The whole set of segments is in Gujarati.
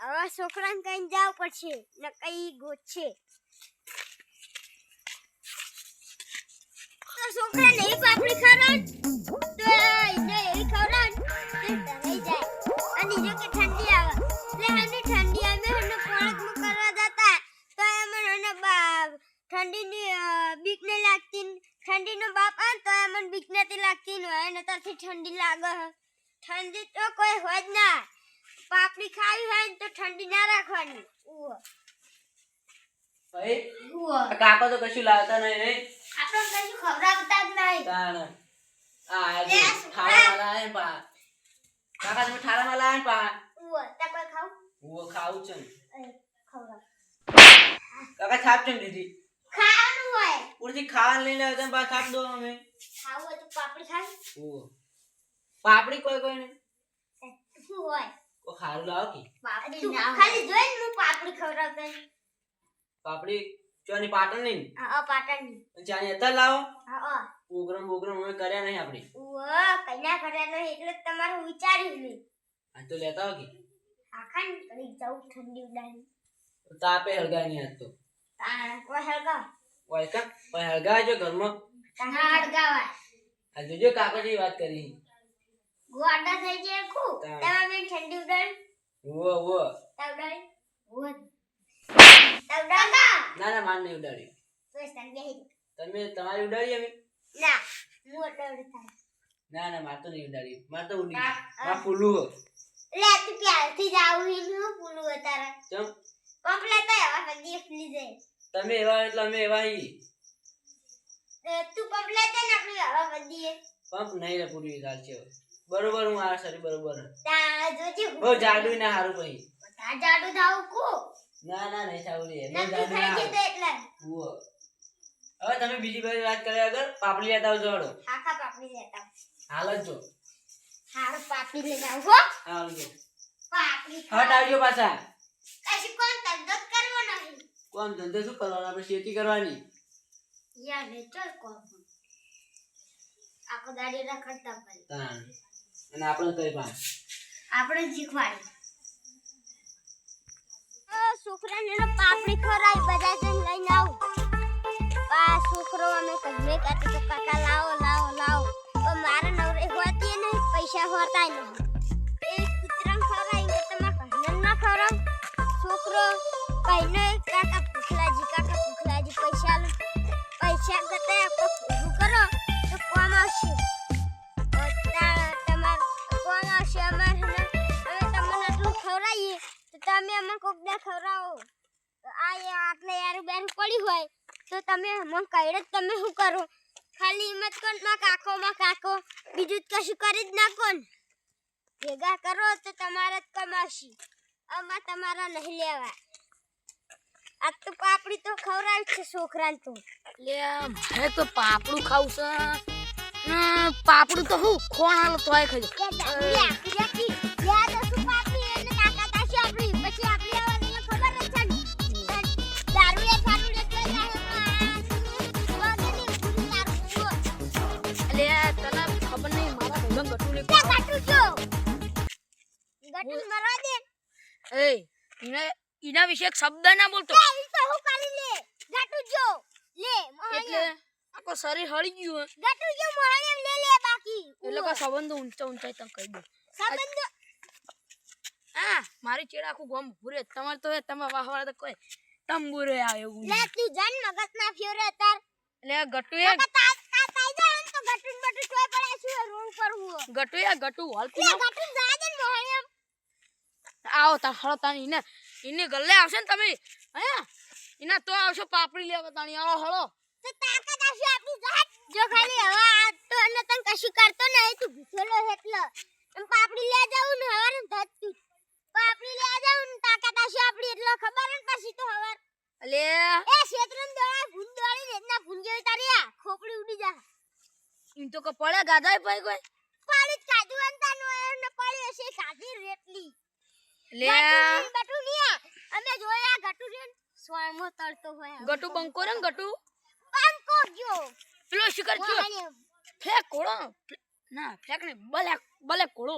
હવે છોકરાને કઈ જાવ પડશે, ને કઈ ગોતશે. તો છોકરાને નહીં પાપડી ખરણ એવી ઠંડી આવે. કરવા જતા. તો એમને બા- ઠંડીની બીક નહીં લાગતી ને ઠંડીનો બાપ આવે તો એમને બીક નથી લાગતી ને એને ઠંડી લાગે. ઠંડી તો કોઈ હોય જ ના. પાપડી ખાવી હોય ને તો ઠંડી ના રાખવાની. ભાઈ ઉવ્વ. તો કશું લાવતા નહીં રે. આપણે કશું ખવડાવતા જ નહીં. કારણ આ ઠારામાં લાવે પા. કાકા તમે પા. ઉવ્વ. તાર કોઈ ખાવું? હું છે ખવડાવ. કાકા છાપ છે ને ખાવાનું હોય. ઉડથી ખાવાનું લઈને આવ્યા તમે પા છાપ દો અમે. ખાવું હોય તો પાપડી ખાવી? ઉવો પાપડી કોઈ કોઈ ને શું હોય? કોઈ ખારું લાવો કે. પાપડી ખાલી જોઈ હું પાપડી ખવડાવતા. પાપડી ચોની પાટણની? હા પાટણની ચાની અત્યારે લાવો. હા પ્રોગ્રામ પ્રોગ્રામ અમે કર્યા નહીં આપણે. ઓ કન્યા કર્યા નહીં એટલે તમારું વિચાર્યું નહીં આ તો લેતા હો કે. આખા કરી જવું ઠંડી ઉડાડી. તાપે હળગાય નહીં આજ તો. તાણ કોઈ હળગા કા પણ હળગાય જો ઘરમાં. તાણ હળગાવાય. આ જોજો કાકાજી વાત કરી. ગોડા થઈ જાય ખુ ઠંડી ઉડાડી. વો વો તા ઉવ્વ. તા ઉડાડી. ના ના માન નહીં ઉડાડી. તો સંગ તમે તમારી ઉડાડી અમે ના હું ઉડાડતા ના ના માર તો નહીં ઉડાડી. માર તો ઉડી માર ફૂલું હો. લે તું ક્યારથી જાવું એનું પૂરું તારા. ચમ? પંપ લેતા આવા સંગી ફૂલી જાય. તમે એવા એટલે અમે એવા હી તું પંપ લેતા ને આપણે હવા વધીએ પંપ નહીં રે પૂરી ચાલ છે બરોબર હું આ સરી બરોબર તા જોજે બહુ જાડુ ના હારું પછી તા જાડુ થાવું કો. ના ના નહીં સાવલી બહુ નક્કી જાડુ ના. એટલે. હવે તમે બીજી બધી વાત કરે આગળ પાપડી લેતા આવજો હળો આખા પાપડી લેતા હાલ જ જો. હારું પાપડી લઈને આવો હાલ જો. પાપડી હટ આવજો પાછા. કશું કોણ ધંધો કરવો નહીં. કોણ ધંધો શું કરવાનો? આપણે ખેતી કરવાની. યાર ને ચલ કોમ આખો દાડી રખડતા પડે. અને આપણે કઈ પાસ આપણે શીખવાડી. છોકરો પૈસા હોતા નહીં એ કૂતરાને ખવડાવી કે તમારા ઘરને ના ખવડાવ. છોકરો કહીને કાકા કાકા, ભૂખલાજી, પૈસા પૈસા કરો, તો કોમ આવશે. ખવડાવો આ આપણે યાર બેરું પડી હોય તો તમે મને કહીને તમે શું કરો? ખાલી હિંમત કોણમાં કાકો માં કાકો બીજું કશું કરી જ નાખો ને ભેગા કરો તો તમારે જ કમાશી. આમાં તમારા નહીં લેવા આ તો પાપડી તો ખવડાવી છે છોકરાને તો. લે મારે તો પાપડું ખાવું છે પાપડું તો હું ખોણ હાલો તોય ખાઈ એ ઈને ઈના વિશે એક શબ્દ ના બોલતો. એટલે આખો શરીર હળી ગયું હે. એટલે કો સંબંધ ઊંચો ઊંચાઈ તને કહી દઉં. હા મારી ચેડ આખું ગોમ ભૂરે તમાર તો એ તમે વાહવાળા તો કોઈ તંબુરે આવે એવું નહીં. એટલે આ ગટુ એ ગટુ એ ગટુ હાલતું ના આવો તાર હળો તાણી એને એને ગલ્લે આવશે ને તમે. હે? એના તો આવશો પાપડી લેવા તાણી. આવો હળો. તો તાકાત આવશે આપણી જાત. જો ખાલી હવે આ તો એને તને કશું કરતો નહીં તું ભૂસેલો એટલે. એમ પાપડી લે જાવું ને હવારે ધત તું પાપડી લે જાવું ને તાકાત આવશે આપણી એટલે ખબર ને પછી તો હવાર અલે એ ક્ષેત્રમ દોડા ભૂંડ દોડી રેતના ભૂંડ જેવી તારી ખોપડી ઉડી જા. ઇન તો કો પડે ગાધાય ભાઈ કોઈ પાડી જ કાઢું અંતાનો એને પડી હશે કાઢી રેટલી લે ગટુ ની અમે જોયા ગટુ રે સ્વર્મો તળતો હોય ગટુ બંકો રે ગટુ. પાંકો જો પેલો શિકાર જો ફેક કોળો. ના ફેક ને બલે બલે કોળો.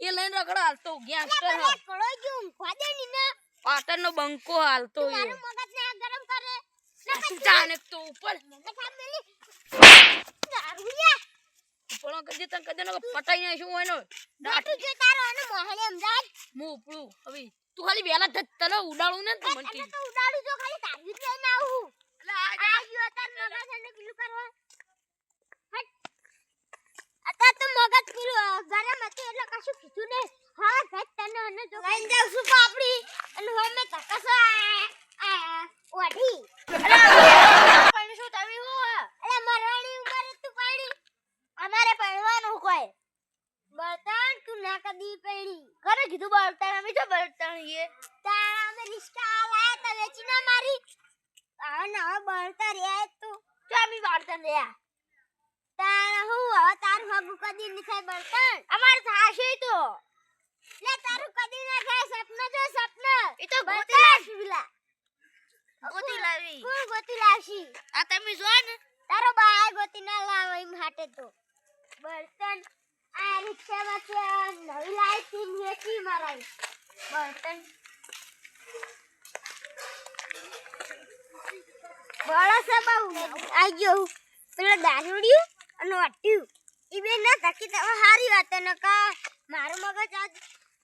એ લઈને રગડા હાલતો ગેંગસ્ટર હ કળો જો ઊંઘવા દે ની. બંકો હાલતો એ મારું મગજ ને ગરમ કરે. તું તો ઉપર. મગજ મેલી ઉપડો કરજે તને કદે નો પટાઈ ને શું હોય નો? દાટુ જો તારો અને મોહલે હું ઉપડું હવે તું ખાલી વેલા જ તને ઉડાડું ને તો મંટી તો ઉડાડું જો ખાલી તારી જ ના આવું એટલે આ આ ગયો તાર મગજ એને પેલું કરવા હટ અત્યારે તો મગજ પેલું ગરમ હતું એટલે કશું કીધું નહીં હા ઘટ તને અને જો લઈને જાઉં છું પાપડી અને હવે મેં ધક્કાસો આ ઓઢી પણ શું તમે હું અરે મરવાની ઉંમરે તું પાણી અમારે પડવાનું કોઈ બળતણ તું ના કદી પડી કરે કીધું બળતણ અમે જો બળતણ એ તારા અમે રિસ્કા લાયા તા વેચી ના મારી? આ ના બળતા રે તું. તો બળતા રહ્યા તારા હું હવે તાર હગું કદી નહીં થાય બળતણ અમાર થાશે તો. લે તારું કદી ના થાય સપના જો સપનો. એ તો ગોતી લાવશી પેલા ગોતી લાવી. કોણ ગોતી લાવશી. આ તમે જો ને. તારો બાય ગોતી ના લાવે એમ હાટે તો. બળતણ આ રિક્ષામાં નવી લાવી તી વેચી મારાઈ બળતણ છે બહુ આઈ ગયો. પેલો દારૂડિયું અને વાટ્યું. એ બે ના તકી તો સારી વાત ને કા મારું મગજ આજ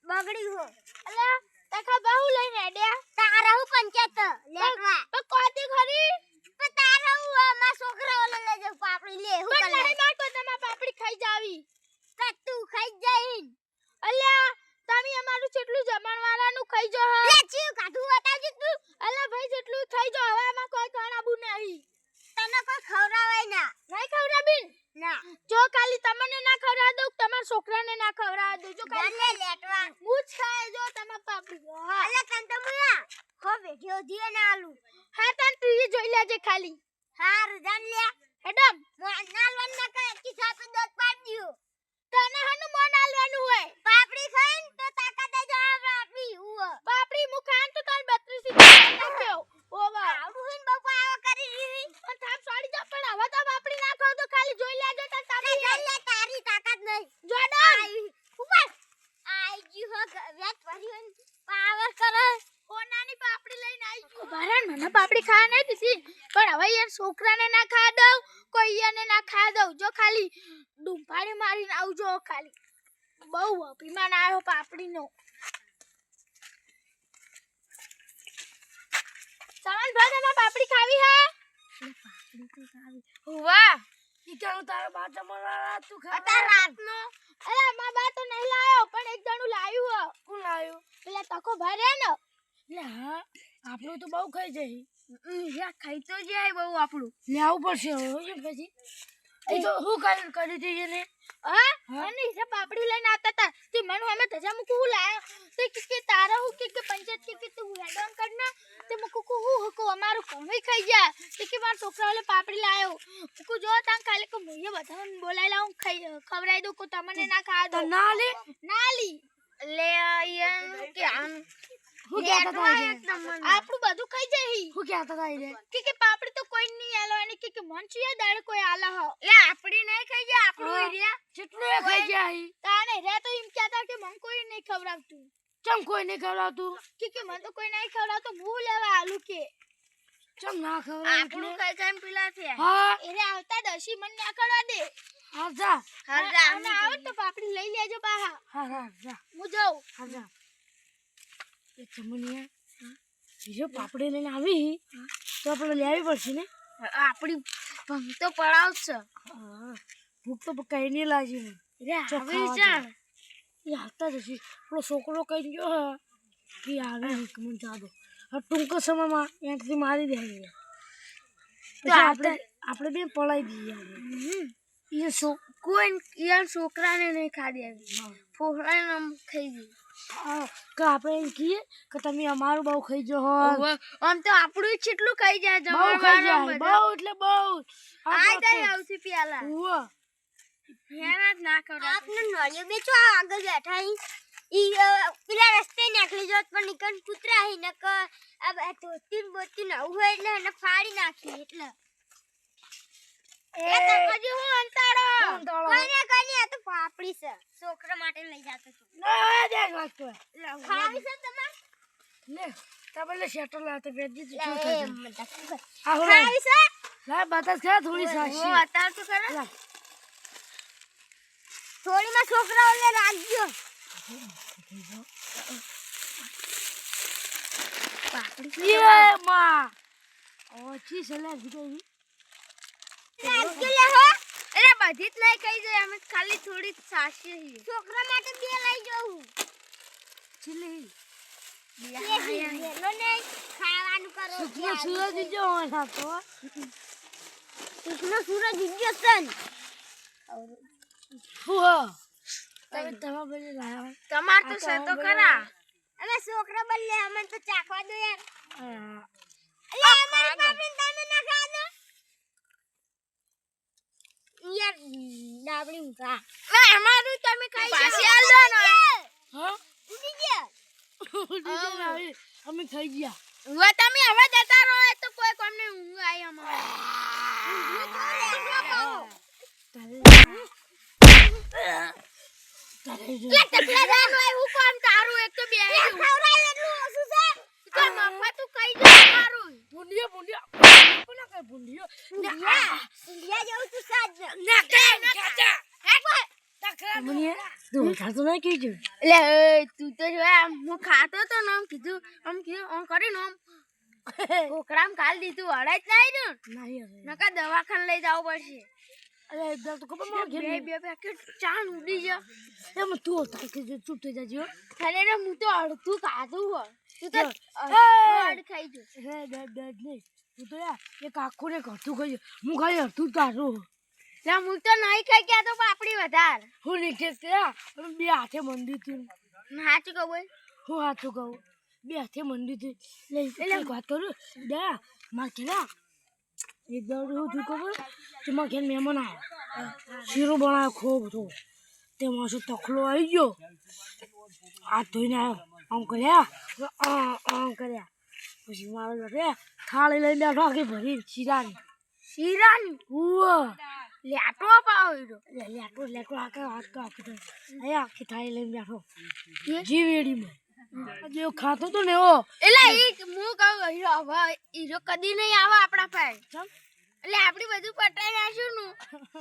બગડ્યું હો. અલે તખા બહુ લઈને તારા હું પંચાયત લેખવા તો કોતી ખરી? તો તારા હું અમાર છોકરા ઓલે લઈ પાપડી લે હું કર નહીં પાપડી ખાઈ જાવી. તો તું ખાઈ જઈન. અલ્યા તમે અમારું જેટલું જમણવાળાનું ખાઈ જો લે ચીવ કાઢું બતાવજે તું. અલ્યા ભાઈ જેટલું ખાઈ જો હવે આમાં કોઈ કોઈ ખવડાવાય ના. નહીં ખવડાવીન ના. જો કાલી તમને ના ખવડા દઉં તમારા છોકરાને ના ખવડાવ દઉં. જો કાલી લેટવા. હું જ ખાય જો તમાર પાપડી. હા. અલે તને તો મુયા હો વિડિયો દીએ ના આલુ. હા તન તું એ જોઈ લેજે ખાલી. હાર જાન લે. ના નાલવન ના કી સાપે દોત પાડી દ્યો તને હનુ મોન આલવાનું હોય. પાપડી ખાઈન તો તાકાત જ આવે પાપડી ઉવ. પાપડી મુખાન તો તાર 32 થી નાખ્યો આવડું હિન બાપા આવા કરી રહી પણ થાપ સાડી જા પણ હવે તો પાપડી નાખો તો ખાલી જોઈ લેજો તો તારી જાન લે તારી તાકાત નહીં. જોડો. ઉપર આઈ ગયું હો ભર્યું પાવર કરે. કોનાની પાપડી લઈને આવી ગયું. ભરણ મને પાપડી ખાવા નહીં દીધી. પણ હવે યાર છોકરાને ના ખાવા દઉં કોઈ ના ખાવા દઉં. જો ખાલી ડુંફાડી મારીને આવજો ખાલી. બહુ અભિમાન આવ્યો પાપડીનો. સામાન ભાઈ તમારે પાપડી ખાવી હે? વાહ! ઈકાનું તારો બા જમણવાળા તું અત્યાર રાતનો? અરે મા બા તો નહીં લાયો પણ એક જણું લાવ્યું હો. કોણ લાવ્યું પેલા તકો ભરે ને. લે હા. આપણું તો બહુ ખાઈ જાય. યા ખાઈ તો જાય બહુ આપણું. લેવું પડશે હવે પછી. એ તો હું કરી કરી દઈએ ને હા? અને હિસાબ પાપડી લઈને આવતા તા. તે મને અમે ધજા મુકુ હું લાયો. તે કે કે તારા હું કે કે પંચાયત કે કે તું હેડોન કર ના તે મુકુ કુ હું હકો અમારું કમાઈ ખાઈ જા તે કે મારા છોકરાઓલે પાપડી લાયો. મુકુ જો તાન કાલે કે મુએ બધા બોલાઈ લાવું ખાઈ ખવરાઈ દઉં કો તમને ના ખાવા દો ના લે? ના લી. લે કે આમ. હું કહેતા હતા આપણું બધું ખાઈ જઈ હું કહેતા હતા કે કે પાપડી તો કોઈ નહીં આલો અને કે કે મન છુયા દાડે કોઈ આલા હો. એ આપડી નહીં ખાઈ જાય આપણું એરિયા. જેટલું એ ખાઈ જાય. તાને રે તો એમ કહેતા કે મન કોઈ નહીં ખવડાવતું. ચમ કોઈ નહીં ખવડાવતું? કે કે મને તો કોઈ નહીં ખવડાવતો. હું લેવા આલુ કે? ચમ ના ખવડાવ આપણું ખાઈ જાય પેલા છે. હા. એને આવતા દશી મને ના ખવડા દે. હા જા. હા જા. અને આવે તો પાપડી લઈ લેજો બા હા હા જા. હું જાઉં. હા જા. એ બીજો પાપડી લઈને આવી. તો આપણે લેવી પડશે ને? આપણી ભંગ તો પડાવશે. ભૂખ તો કઈ નહીં લાગી એ હાલતા જશે પેલો છોકરો કઈ ગયો હે. કે આવે મને જાદો હવે ટૂંક સમયમાં અહીંથી મારી દે આપણે આપણે બે પડાવી દઈએ. એ છોકરાને નહીં ખાધી આવી ફોફડાને ખાઈ કે આપણે એમ કહીએ કે તમે અમારું બહુ ખાઈ જો આમ તો આપણું જેટલું ખાઈ જાય બહુ ખાઈ જાય બહુ એટલે બહુ. આ જાય આવતી પ્યાલા. ઓ હેરાત ના કરો આપને નળિયો બેચો આગળ બેઠા હી. ઈ પેલા રસ્તે નીકળી જોત પણ નીકળ કૂતરા હી નક આ ધોતીન બોતી ન હોય એટલે એને ફાડી નાખી એટલે એ તો હજી હું અંતાડો અંતાડો. કોઈને કોઈને આ તો પાપડી છે છોકરા માટે લઈ જાતો છું. ના દેખ વાત તો. ખાવી છે તમારે? લે તમે શેટર લાવતો બેજી લે, શું કરે? ખાવી છે? લાય બતાસ ખરા થોડી હું સાસી તો કરે લાય. થોડીમાં છોકરાઓને રાખજો. પાપડી માં. ઓછી સલાહ દીધી અરે બધી જ નહીં કહી દે અમે ખાલી થોડી સાસી છોકરા માટે બે લઈ જવું ચીલી. ખાવાનું કરો. સૂરજ જો ના તો સુખનો સૂરજ ઉગ્યો છે તમે તમા બને લાયા તમાર તો છે તો ખરા. અમે છોકરા બદલે અમને તો ચાખવા દો યાર. અલે અમારી પાપડી તમે ના ખાવા દો યાર ડાબડી ઊંઘા અમારું તમે ખાઈ પાછી આલ ને. હા? ઉડી ગયા. ઉડી ગયા હવે. અમે ખાઈ ગયા. હવે તમે હવે જતા રહો તો કોઈ કોમને ઊંઘ આવી અમારે. તારે એક તો બે મફા તું કઈ જા મારું? બુંડિયો બુંડિયો કોના કઈ બુંડિયો ઇન્ડિયા ઇન્ડિયા જેવું તું સાજ ના કે કાચા મને તું થાતો ના કીજો એટલે તું તો જો હું ખાતો તો ને આમ કીધું આમ કીધું આમ કરીને આમ કોકરામ કાલ દીધું હળાય જ નહીં ને નકા દવાખાને લઈ જવું પડશે અરે એકદમ તો ખબરમાં બે ઘેર બે પેકેટ ચાન ઉડી જા એમ તું તાર કે જો ચૂપ થઈ જાજો અરે હું તો અડધું ખાધું હો તું તો હે. ખાઈ જો હે નહીં હું તો યાર એક આખું ને ઘરતું ખાઈ હું ખાલી હતું કાઢું લે હું તો નહીં ખાઈ ગયા તો પાપડી વધાર. હું નીચે ગયા બે હાથે થી સાચું કહું ભાઈ હું હાથું કહું. બે હાથે મંદિરથી લઈ એટલે વાત કરું. દે માર કેલા એક દોડ થયું ખબર? કે મારા ઘેર મહેમાન આવ્યા શીરો બનાવ્યો ખૂબ બધો તેમાં શું તખલો આવી ગયો? હાથ ધોઈને આવ્યો આમ કર્યા આમ કર્યા પછી મારો બેટે થાળી લઈને બેઠો આખી ભરી શીરાની. શીરાની? ઉવા. લેટો પાવ્યો લેટો લેટો આકે હાથ તો આપી દે અહીંયા આખી થાળી લઈને બેઠો. જીવેડીમાં. જે ખાતો તો ને એવો એટલે ઈ હું કહું હીરો હવે હીરો કદી નહીં આવે આપણા પાસે. એટલે આપણે બધું પટાઈ નાખ્યું નું.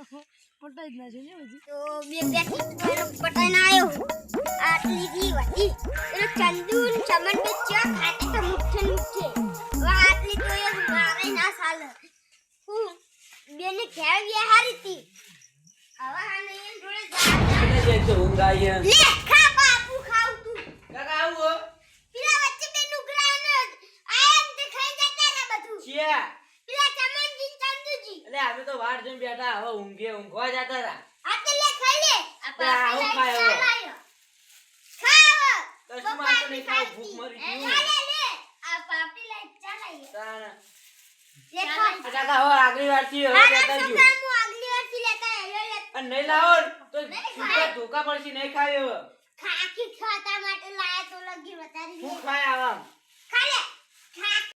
પટાઈ જ ના ને બધું. તો બે પેકેટ ચંદુ ને ચમન બે ચા ખાતે તો મુઠ્ઠે હવે આટલી તો એ મારે ના ચાલે. હું બેને ઘેર ગયા હારી તી હવે આને એમ જોડે જા જે તો ઊંઘ આવી લે ખા બાપુ ખાવ તું. કાકા આવો. પેલા વચ્ચે બે નુકરા ને આયા ને તે ખાઈ જતા ને બધું. છે પેલા ચમનજી ચંદુજી. અરે અમે તો વાર જોઈને બેઠા હવે ઊંઘે ઊંઘવા જતા હતા આ તો લે ખાઈ લે. આ આવું ખાય કશું મારતો નહીં ખાવ ભૂખ મરી ગયું. આ પાપડી લઈ ચાલાય આ કાકા હવે આગલી વારથી હવે લેતા હું આગલી લેતા લે અને નહીં લાવો તો ખાય. ધોકા પડશે નહીં ખાય હવે. ખાકી ખાતા માટે લાયા તો લગી વધારી શું ખાય આવા. ખાલે.